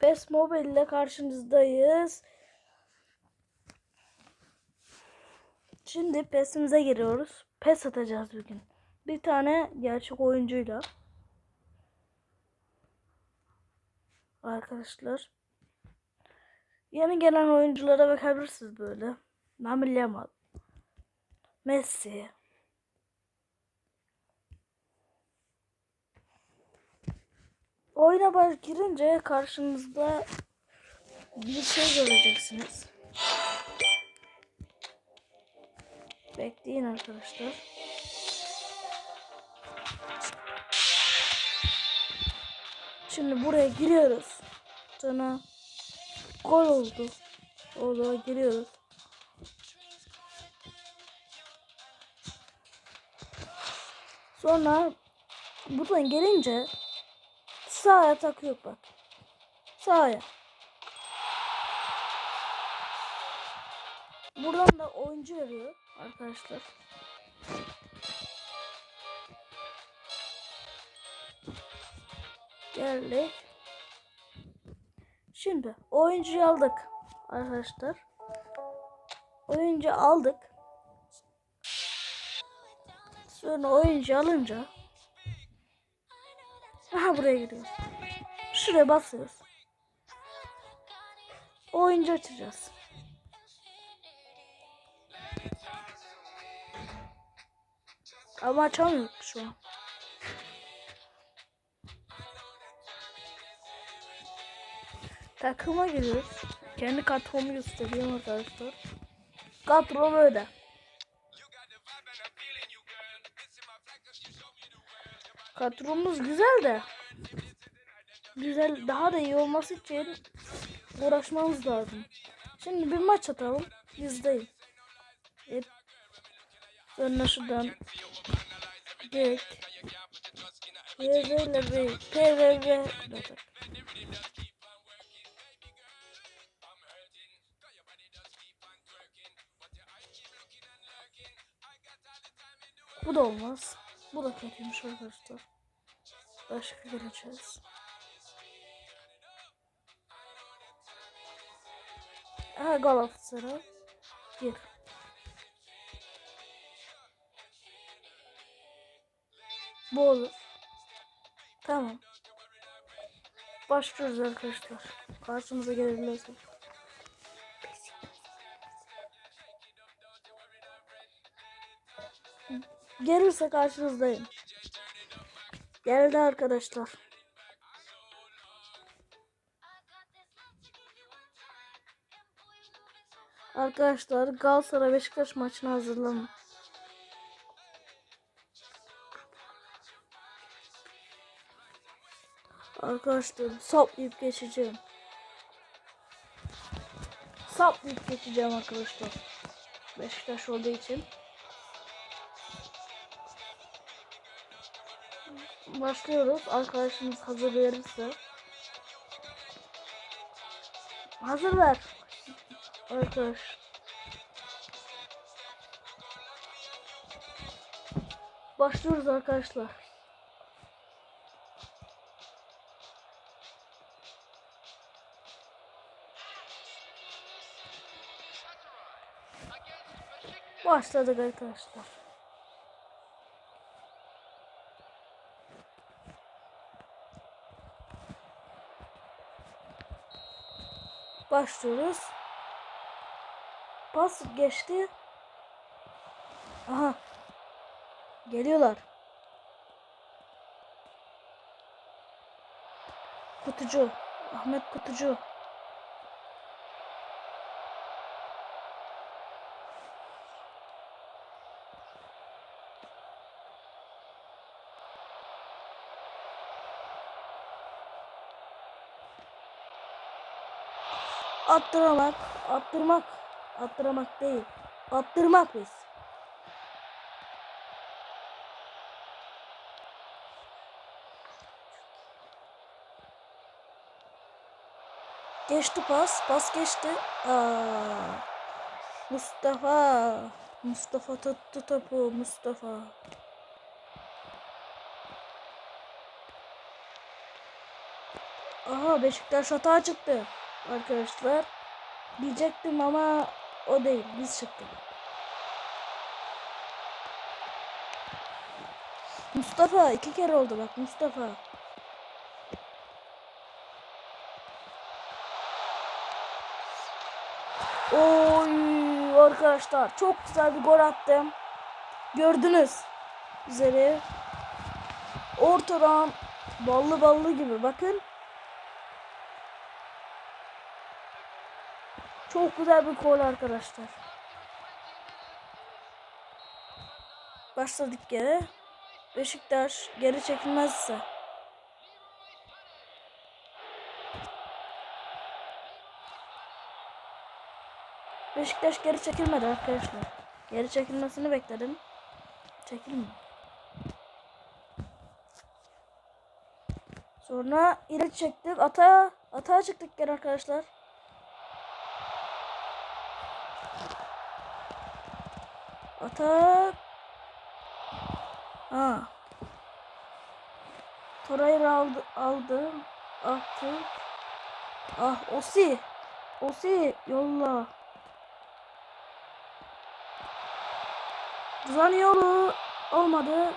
PES Mobile ile karşınızdayız. Şimdi PES'imize giriyoruz. PES atacağız bugün. Bir tane gerçek oyuncuyla. Arkadaşlar. Yeni gelen oyunculara bakabilirsiniz böyle. Lamine Yamal. Messi. Oyuna baş girince karşınızda bir şey göreceksiniz. Bekleyin arkadaşlar. Şimdi buraya giriyoruz. Sonra gol oldu. Oldu giriyoruz. Sonra buradan gelince sağa takıyor bak. Sağa. Buradan da oyuncu arıyor arkadaşlar. Geldik. Şimdi oyuncuyu aldık arkadaşlar. Oyuncu aldık. Sonra oyuncu alınca Aha buraya giriyoruz. Şuraya basıyoruz. Oyuncu açacağız. Ama açamıyoruz şu an. Takıma giriyoruz. Kendi kadromu gösteriyorum arkadaşlar. Kadro böyle. Kadromuz güzel de güzel daha da iyi olması için uğraşmamız lazım. Şimdi bir maç atalım. Yüzdeyim. Evet. Sonra şuradan direkt PVL ve PVV Bu da olmaz. Bu da kötüymüş arkadaşlar. Başka göreceğiz. Aha Galatasaray. Gir. Bu olur. Tamam. Başlıyoruz arkadaşlar. Karşımıza gelebilirsin. Gelirse karşınızdayım. Geldi arkadaşlar. Arkadaşlar Galatasaray Beşiktaş maçına hazırlanın. Arkadaşlar saplayıp geçeceğim. Saplayıp geçeceğim arkadaşlar. Beşiktaş olduğu için. Başlıyoruz. Arkadaşımız hazır verirse. Hazır ver. Arkadaş. Başlıyoruz arkadaşlar. Başladık arkadaşlar. Başlıyoruz. Pas geçti. Aha. Geliyorlar. Kutucu. Ahmet Kutucu. Attırmak, attırmak, attırmak değil. Attırmak biz. Geçti pas, pas geçti. Aa, Mustafa, Mustafa tuttu topu, Mustafa. Aha Beşiktaş hata çıktı. Arkadaşlar. Diyecektim ama o değil. Biz çıktık. Mustafa iki kere oldu bak Mustafa. Oy arkadaşlar çok güzel bir gol attım. Gördünüz. Üzeri. Ortadan ballı ballı gibi bakın. Çok güzel bir gol arkadaşlar. Başladık geri. Beşiktaş geri çekilmezse. Beşiktaş geri çekilmedi arkadaşlar. Geri çekilmesini bekledim. Çekilmiyor. Sonra ileri çektik. Ata atağa çıktık geri arkadaşlar. Atak. Ha. Toray'ı aldı, aldım. Attık. Ah Osi. Osi yolla. Zaniolu olmadı.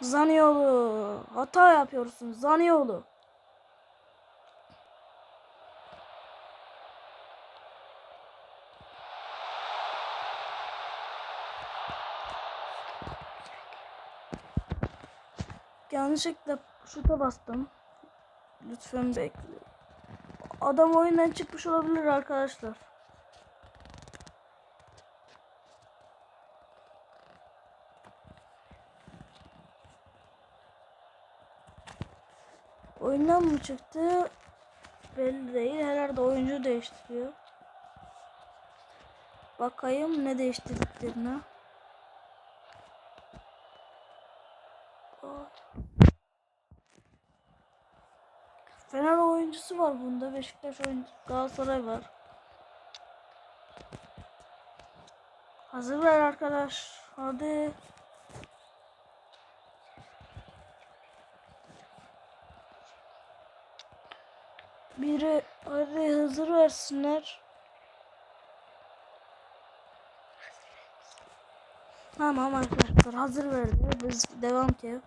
Zaniolu. Hata yapıyorsun. Zaniolu. Yanlışlıkla şuta bastım. Lütfen bekle. Adam oyundan çıkmış olabilir arkadaşlar. Oyundan mı çıktı? Belli değil. Herhalde oyuncu değiştiriyor. Bakayım ne değiştirdiklerine. Fener oyuncusu var bunda. Beşiktaş oyuncusu. Galatasaray var. Hazır ver arkadaş. Hadi. Biri hadi hazır versinler. Tamam arkadaşlar hazır verdi. Biz devam ki.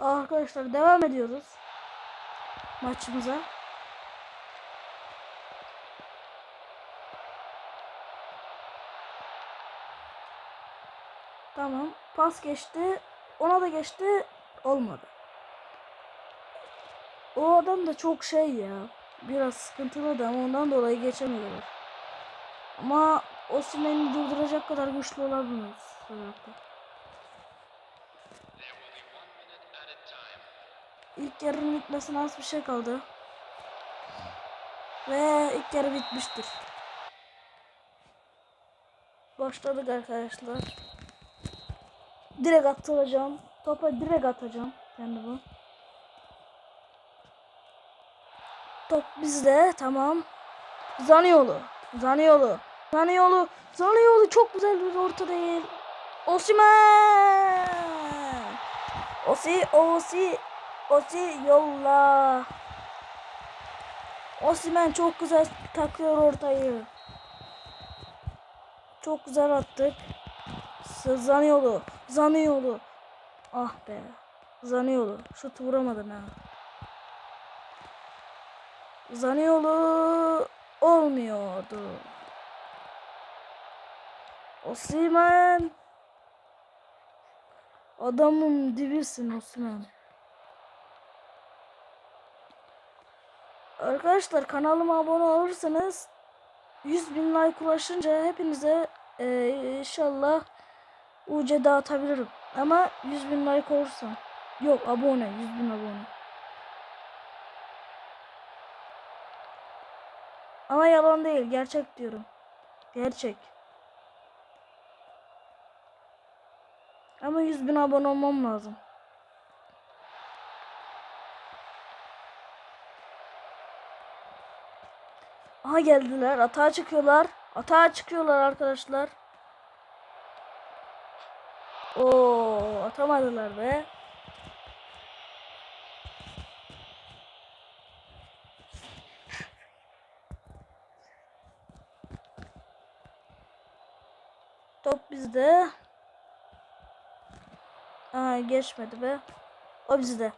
Arkadaşlar devam ediyoruz maçımıza. Tamam. Pas geçti. Ona da geçti. Olmadı. O adam da çok şey ya. Biraz sıkıntılı da ondan dolayı geçemiyorlar. Ama Osimhen'i durduracak kadar güçlü olabilir. İlk yarının bitmesine az bir şey kaldı. Ve ilk yarı bitmiştir. Başladık arkadaşlar. Direkt atılacağım. Topa direkt atacağım. Yani bu. Top bizde. Tamam. Zaniolu. Zaniolu. Zaniolu. Zaniolu çok güzel bir orta değil. Osimhen. Osi, Osi, Osi yolla. Osimhen çok güzel takıyor ortayı. Çok güzel attık. Zaniolu. Zaniolu. Ah be. Zaniolu. Şut vuramadın ha. Zaniolu olmuyordu. Osimhen. Adamın dibisin Osman. Arkadaşlar kanalıma abone olursanız 100 bin like ulaşınca hepinize e, inşallah UC dağıtabilirim. Ama 100 bin like olursa. Yok abone 100 bin abone. Ama yalan değil gerçek diyorum. Gerçek. Ama 100 bin abone olmam lazım. Aha geldiler. Atağa çıkıyorlar. Atağa çıkıyorlar arkadaşlar. Oo atamadılar be. Top bizde. Aa geçmedi be. O bizde.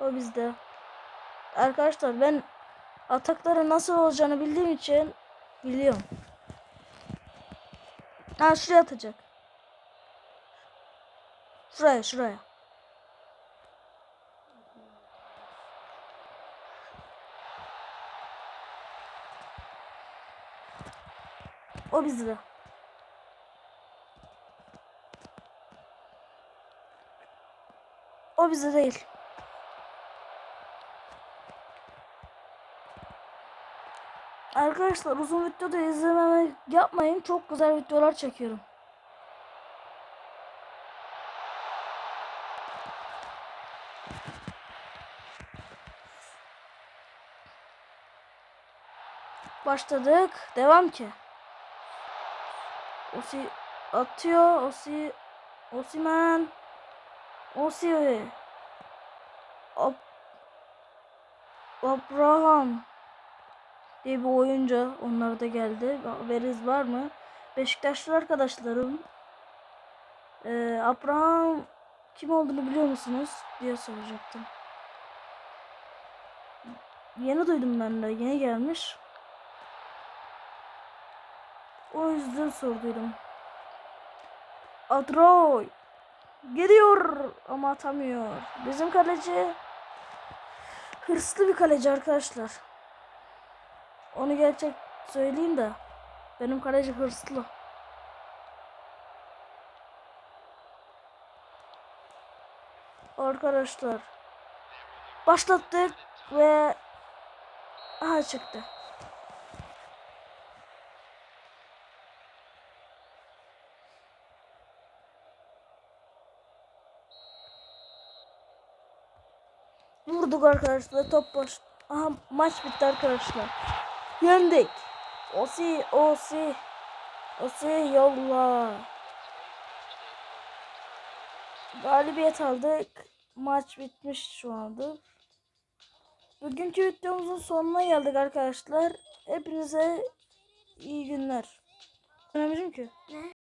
O bizde. Arkadaşlar ben atakların nasıl olacağını bildiğim için biliyorum. Ha şuraya atacak. Şuraya şuraya. O bizde. O bizde değil. Arkadaşlar uzun videoda izlememek yapmayın. Çok güzel videolar çekiyorum. Başladık. Devam ki. Osi atıyor. Osi Osimen. Osi. Ab Abraham diye bir oyuncu. Onlar da geldi. Haberiz var mı? Beşiktaşlı arkadaşlarım. Ee, Abraham kim olduğunu biliyor musunuz? diye soracaktım. Yeni duydum ben de. Yeni gelmiş. O yüzden sorduydum. Adroy geliyor ama atamıyor. Bizim kaleci hırslı bir kaleci arkadaşlar. Onu gerçek söyleyeyim de benim kaleci hırslı. Arkadaşlar başlattık ve aha çıktı. Vurduk arkadaşlar top boş. Aha maç bitti arkadaşlar. Yendik. Osi Osi Osi yolla. Galibiyet aldık. Maç bitmiş şu anda. Bugünkü videomuzun sonuna geldik arkadaşlar. Hepinize iyi günler. Önemli ki. Ne?